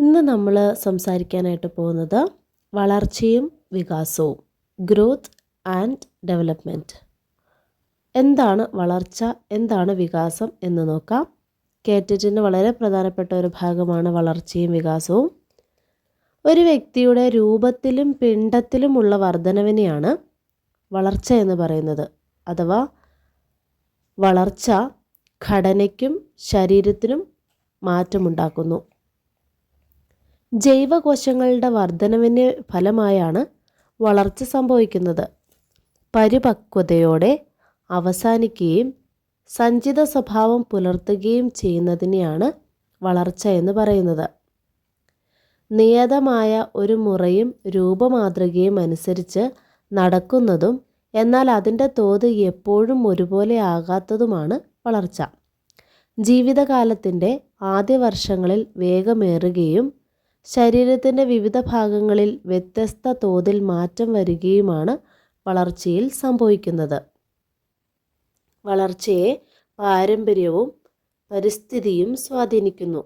ഇന്ന് നമ്മൾ സംസാരിക്കാനായിട്ട് പോകുന്നത് വളർച്ചയും വികാസവും ഗ്രോത്ത് ആൻഡ് ഡെവലപ്മെന്റ് എന്താണ് വളർച്ച എന്താണ് വികാസം എന്ന് നോക്കാം. കേറ്ററ്റിന്റെ വളരെ പ്രധാനപ്പെട്ട ഒരു ഭാഗമാണ് വളർച്ചയും വികാസവും. ഒരു വ്യക്തിയുടെ രൂപത്തിലും പിണ്ടത്തിലുമുള്ള വർധനവിനെയാണ് വളർച്ച എന്ന് പറയുന്നത്. അഥവാ വളർച്ച ഘടനയ്ക്കും ശരീരത്തിനും മാറ്റമുണ്ടാക്കുന്നു. ജൈവകോശങ്ങളുടെ വർധനവിന് ഫലമായാണ് വളർച്ച സംഭവിക്കുന്നത്. പരിപക്വതയോടെ അവസാനിക്കുകയും സഞ്ചിത സ്വഭാവം പുലർത്തുകയും ചെയ്യുന്നതിനെയാണ് വളർച്ച എന്ന് പറയുന്നത്. നിയതമായ ഒരു മുറയും രൂപമാതൃകയും അനുസരിച്ച് നടക്കുന്നതും എന്നാൽ അതിന്റെ തോത് എപ്പോഴും ഒരുപോലെ ആകാത്തതുമാണ് വളർച്ച. ജീവിതകാലത്തിന്റെ ആദ്യ വർഷങ്ങളിൽ വേഗമേറുകയും ശരീരത്തിന്റെ വിവിധ ഭാഗങ്ങളിൽ വ്യത്യസ്ത തോതിൽ മാറ്റം വരികയുമാണ് വളർച്ചയിൽ സംഭവിക്കുന്നത്. വളർച്ചയെ പാരമ്പര്യവും പരിസ്ഥിതിയും സ്വാധീനിക്കുന്നു.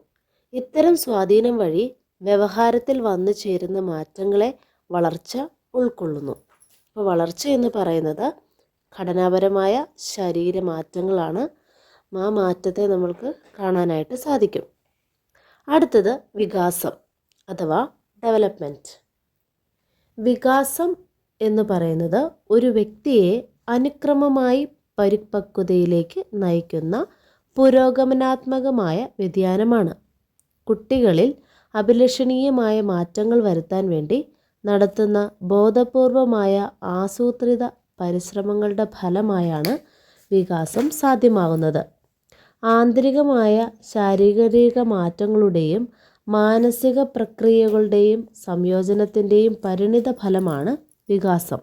ഇത്തരം സ്വാധീനം വഴി വ്യവഹാരത്തിൽ വന്നു ചേരുന്ന മാറ്റങ്ങളെ വളർച്ച ഉൾക്കൊള്ളുന്നു. അപ്പോൾ വളർച്ച എന്ന് പറയുന്നത് ഘടനാപരമായ ശരീരമാറ്റങ്ങളാണ് ആ മാറ്റത്തെ നമ്മൾക്ക് കാണാനായിട്ട് സാധിക്കും. അടുത്തത് വികാസം. അഥവാ ഡെവലപ്മെന്റ് വികാസം എന്ന് പറയുന്നത് ഒരു വ്യക്തിയെ അനുക്രമമായി പരിപക്വതയിലേക്ക് നയിക്കുന്ന പുരോഗമനാത്മകമായ വ്യതിയാനമാണ്. കുട്ടികളിൽ അഭിലഷണീയമായ മാറ്റങ്ങൾ വരുത്താൻ വേണ്ടി നടത്തുന്ന ബോധപൂർവമായ ആസൂത്രിത പരിശ്രമങ്ങളുടെ ഫലമായാണ് വികാസം സാധ്യമാകുന്നത്. ആന്തരികമായ ശാരീരിക മാറ്റങ്ങളുടെയും മാനസിക പ്രക്രിയകളുടെയും സംയോജനത്തിന്റെയും പരിണിത ഫലമാണ് വികാസം.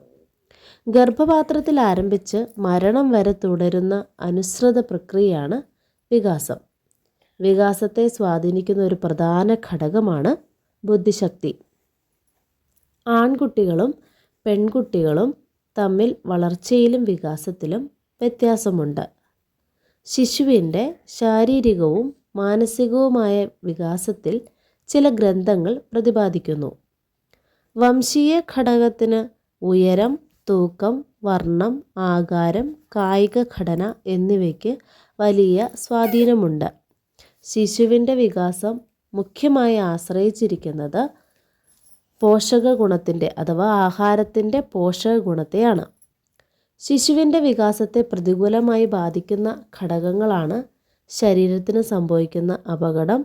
ഗർഭപാത്രത്തിൽ ആരംഭിച്ച് മരണം വരെ തുടരുന്ന അനുസൃത പ്രക്രിയയാണ് വികാസം. വികാസത്തെ സ്വാധീനിക്കുന്ന ഒരു പ്രധാന ഘടകമാണ് ബുദ്ധിശക്തി. ആൺകുട്ടികളും പെൺകുട്ടികളും തമ്മിൽ വളർച്ചയിലും വികാസത്തിലും വ്യത്യാസമുണ്ട്. ശിശുവിന്റെ ശാരീരികവും മാനസികവുമായ വികാസത്തിൽ ചില ഗ്രന്ഥങ്ങൾ പ്രതിപാദിക്കുന്നു. വംശീയ ഘടകത്തിന് ഉയരം തൂക്കം വർണം ആകാരം കായിക ഘടന എന്നിവയ്ക്ക് വലിയ സ്വാധീനമുണ്ട്. ശിശുവിന്റെ വികാസം മുഖ്യമായി ആശ്രയിച്ചിരിക്കുന്നത് പോഷക ഗുണത്തിന്റെ അഥവാ ആഹാരത്തിന്റെ പോഷക ഗുണത്തെയാണ് ശിശുവിന്റെ വികാസത്തെ പ്രതികൂലമായി ബാധിക്കുന്ന ഘടകങ്ങളാണ് ശരീരത്തിന് സംഭവിക്കുന്ന അപകടം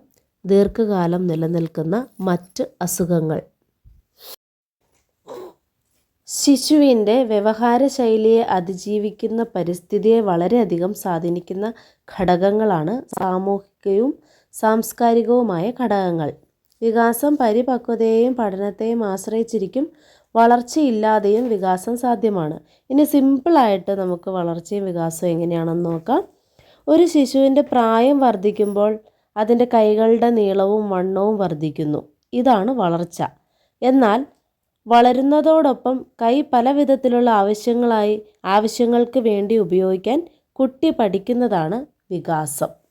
ദീർഘകാലം നിലനിൽക്കുന്ന മറ്റ് അസുഖങ്ങൾ. ശിശുവിന്റെ വ്യവഹാര ശൈലിയെ അതിജീവിക്കുന്ന പരിസ്ഥിതിയെ വളരെയധികം സ്വാധീനിക്കുന്ന ഘടകങ്ങളാണ് സാമൂഹികവും സാംസ്കാരികവുമായ ഘടകങ്ങൾ. വികാസം പരിപക്വതയെയും പഠനത്തെയും ആശ്രയിച്ചിരിക്കും വളർച്ചയില്ലാതെയും വികാസം സാധ്യമാണ്. ഇനി സിമ്പിളായിട്ട് നമുക്ക് വളർച്ചയും വികാസവും എങ്ങനെയാണെന്ന് നോക്കാം. ഒരു ശിശുവിന്റെ പ്രായം വർദ്ധിക്കുമ്പോൾ അതിന്റെ കൈകളുടെ നീളവും വണ്ണവും വർദ്ധിക്കുന്നു. ഇതാണ് വളർച്ച. എന്നാൽ വളരുന്നതോടൊപ്പം കൈ പല വിധത്തിലുള്ള ആവശ്യങ്ങളായി ആവശ്യങ്ങൾക്ക് വേണ്ടി ഉപയോഗിക്കാൻ കുട്ടി പഠിക്കുന്നതാണ് വികാസം.